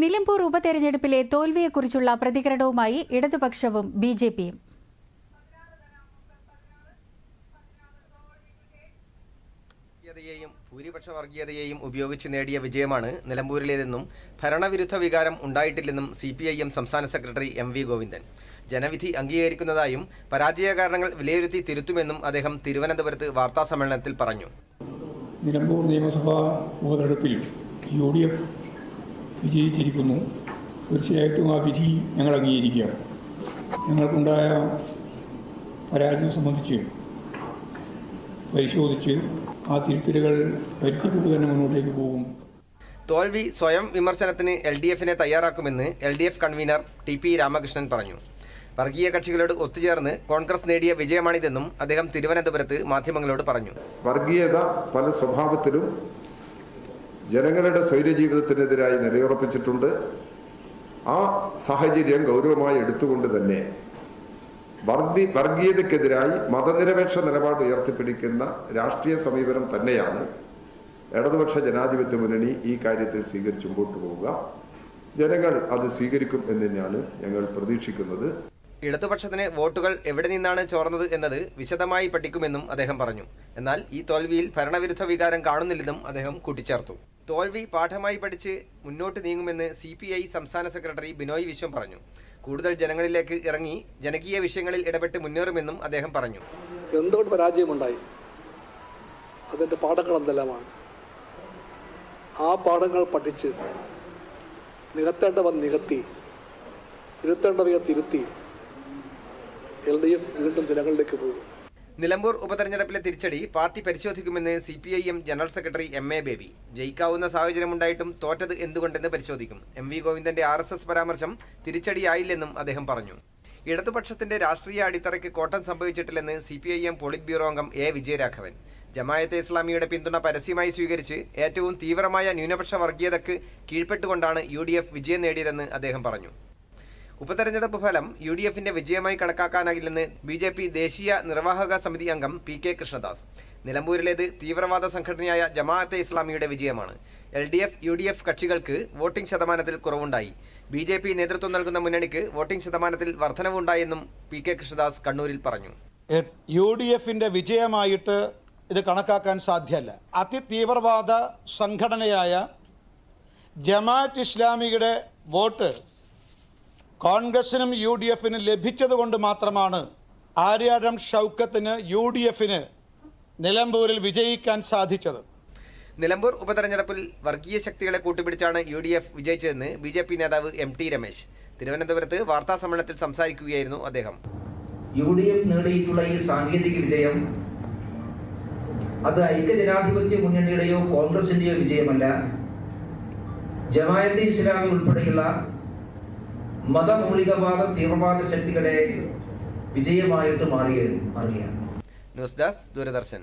നിലമ്പൂർ ഉപതെരഞ്ഞെടുപ്പിലെ തോൽവിയെക്കുറിച്ചുള്ള പ്രതികരണവുമായി ഇടതുപക്ഷവും B J പിയും. ഭൂരിപക്ഷ വർഗീയതയെയും ഉപയോഗിച്ച് നേടിയ വിജയമാണ് നിലമ്പൂരിലേതെന്നും ഭരണവിരുദ്ധ വികാരം ഉണ്ടായിട്ടില്ലെന്നും സി പി ഐ എം സംസ്ഥാന സെക്രട്ടറി എം വി ഗോവിന്ദൻ. ജനവിധി അംഗീകരിക്കുന്നതായും പരാജയ കാരണങ്ങൾ വിലയിരുത്തി തിരുത്തുമെന്നും അദ്ദേഹം തിരുവനന്തപുരത്ത് വാർത്താസമ്മേളനത്തിൽ പറഞ്ഞു. നിലമ്പൂർ നിയമസഭാ ഉപതെരഞ്ഞെടുപ്പിൽ യു ഡി എഫ് വിജയിച്ചിരിക്കുന്നു. തീർച്ചയായിട്ടും ആ വിധി ഞങ്ങൾ അംഗീകരിക്കുകയാണ് ഞങ്ങൾക്കുണ്ടായ പരാജയം സംബന്ധിച്ച് പരിശോധിച്ച് ആ തിരുത്തലുകൾ വരുത്തിക്കൊണ്ട് തന്നെ മുന്നോട്ടേക്ക് പോകും. തോൽവി സ്വയം വിമർശനത്തിന് എൽ ഡി എഫിനെ തയ്യാറാക്കുമെന്ന് L D F convener T P Ramakrishnan പറഞ്ഞു. വർഗീയ കക്ഷികളോട് ഒത്തുചേർന്ന് കോൺഗ്രസ് നേടിയ വിജയമാണിതെന്നും അദ്ദേഹം തിരുവനന്തപുരത്ത് മാധ്യമങ്ങളോട് പറഞ്ഞു. വർഗീയത പല സ്വഭാവത്തിലും ജനങ്ങളുടെ സ്വൈര്യജീവിതത്തിനെതിരായി നിലയുറപ്പിച്ചിട്ടുണ്ട്. ആ സാഹചര്യം ഗൗരവമായി എടുത്തുകൊണ്ട് തന്നെ വർഗി വർഗീയതയ്ക്കെതിരായി മതനിരപേക്ഷ നിലപാട് ഉയർത്തിപ്പിടിക്കുന്ന രാഷ്ട്രീയ സമീപനം തന്നെയാണ് ഇടതുപക്ഷ ജനാധിപത്യ മുന്നണി ഈ കാര്യത്തിൽ സ്വീകരിച്ചു മുമ്പോട്ട് പോവുക. ജനങ്ങൾ അത് സ്വീകരിക്കും എന്ന് തന്നെയാണ് ഞങ്ങൾ പ്രതീക്ഷിക്കുന്നത്. ഇടതുപക്ഷത്തിന് വോട്ടുകൾ എവിടെ നിന്നാണ് ചോർന്നത് എന്നത് വിശദമായി പഠിക്കുമെന്നും അദ്ദേഹം പറഞ്ഞു. എന്നാൽ ഈ തോൽവിയിൽ ഭരണവിരുദ്ധ വികാരം കാണുന്നില്ലെന്നും അദ്ദേഹം കൂട്ടിച്ചേർത്തു. തോൽവി പാഠമായി പഠിച്ച് മുന്നോട്ട് നീങ്ങുമെന്ന് സി പി ഐ സംസ്ഥാന സെക്രട്ടറി ബിനോയ് വിശ്വം പറഞ്ഞു. കൂടുതൽ ജനങ്ങളിലേക്ക് ഇറങ്ങി ജനകീയ വിഷയങ്ങളിൽ ഇടപെട്ട് മുന്നേറുമെന്നും അദ്ദേഹം പറഞ്ഞു. എന്തുകൊണ്ട് പരാജയമുണ്ടായി? അതിന്റെ പാഠങ്ങൾ എന്തെല്ലാമാണ്? ആ പാഠങ്ങൾ പഠിച്ച് നികത്തേണ്ടവ നികത്തി തിരുത്തേണ്ടവയെ തിരുത്തി എൽ ഡി എഫ് വീണ്ടും ജനങ്ങളിലേക്ക് പോകും. നിലമ്പൂർ ഉപതെരഞ്ഞെടുപ്പിലെ തിരിച്ചടി പാർട്ടി പരിശോധിക്കുമെന്ന് C P I M general secretary M A Baby. ജയിക്കാവുന്ന സാഹചര്യമുണ്ടായിട്ടും തോറ്റത് എന്തുകൊണ്ടെന്ന് പരിശോധിക്കും. എം വി ഗോവിന്ദന്റെ ആർ എസ് എസ് പരാമർശം തിരിച്ചടിയായില്ലെന്നും അദ്ദേഹം പറഞ്ഞു. ഇടതുപക്ഷത്തിന്റെ രാഷ്ട്രീയ അടിത്തറയ്ക്ക് കോട്ടം സംഭവിച്ചിട്ടില്ലെന്ന് C P I M politburo അംഗം എ വിജയരാഘവൻ. ജമായത്തെ ഇസ്ലാമിയുടെ പിന്തുണ പരസ്യമായി സ്വീകരിച്ച് ഏറ്റവും തീവ്രമായ ന്യൂനപക്ഷ വർഗീയതയ്ക്ക് കീഴ്പ്പെട്ടുകൊണ്ടാണ് യു ഡി എഫ് വിജയം നേടിയതെന്ന് അദ്ദേഹം പറഞ്ഞു. ഉപതെരഞ്ഞെടുപ്പ് ഫലം യു ഡി എഫിന്റെ വിജയമായി കണക്കാക്കാനാകില്ലെന്ന് ബി ജെ പി ദേശീയ നിർവാഹക സമിതി അംഗം പി കെ കൃഷ്ണദാസ്. നിലമ്പൂരിലേത് തീവ്രവാദ സംഘടനയായ ജമാഅത്തെ ഇസ്ലാമിയുടെ വിജയമാണ്. L D F U D F കക്ഷികൾക്ക് വോട്ടിംഗ് ശതമാനത്തിൽ കുറവുണ്ടായി. ബി ജെ പി നേതൃത്വം നൽകുന്ന മുന്നണിക്ക് വോട്ടിംഗ് ശതമാനത്തിൽ വർധനവുണ്ടായെന്നും പി കെ കൃഷ്ണദാസ് കണ്ണൂരിൽ പറഞ്ഞു. യു ഡി എഫിന്റെ വിജയമായിട്ട് ഇത് കണക്കാക്കാൻ സാധ്യമല്ല. അതിതീവ്രവാദ സംഘടനയായ ജമാഅത്ത് ഇസ്ലാമിയുടെ വോട്ട് കോൺഗ്രസിനും യു ഡി എഫിനും ലഭിച്ചതുകൊണ്ട് മാത്രമാണ് ആര്യാടം ഷൗക്കത്തിന് യു ഡി എഫിന് നിലമ്പൂരിൽ വിജയിക്കാൻ സാധിച്ചത്. നിലമ്പൂർ ഉപതെരഞ്ഞെടുപ്പിൽ വർഗീയ ശക്തികളെ കൂട്ടുപിടിച്ചാണ് യു ഡി എഫ് വിജയിച്ചതെന്ന് ബി ജെ പി നേതാവ് എം ടി രമേശ്. തിരുവനന്തപുരത്ത് വാർത്താ സമ്മേളനത്തിൽ സംസാരിക്കുകയായിരുന്നു അദ്ദേഹം. യു ഡി എഫ് നേടിയിട്ടുള്ള ഈ സാങ്കേതിക വിജയം അത് ഐക്യജനാധിപത്യ മുന്നണിയുടെയോ കോൺഗ്രസിന്റെയോ വിജയമല്ല. ജമായത്തെ ഇസ്ലാമി ഉൾപ്പെടെയുള്ള മതമൗലികവാദ തീവ്രവാദ ശക്തികളെ വിജയമായിട്ട് മാറിയ മാറുകയാണ്. News desk Doordarshan.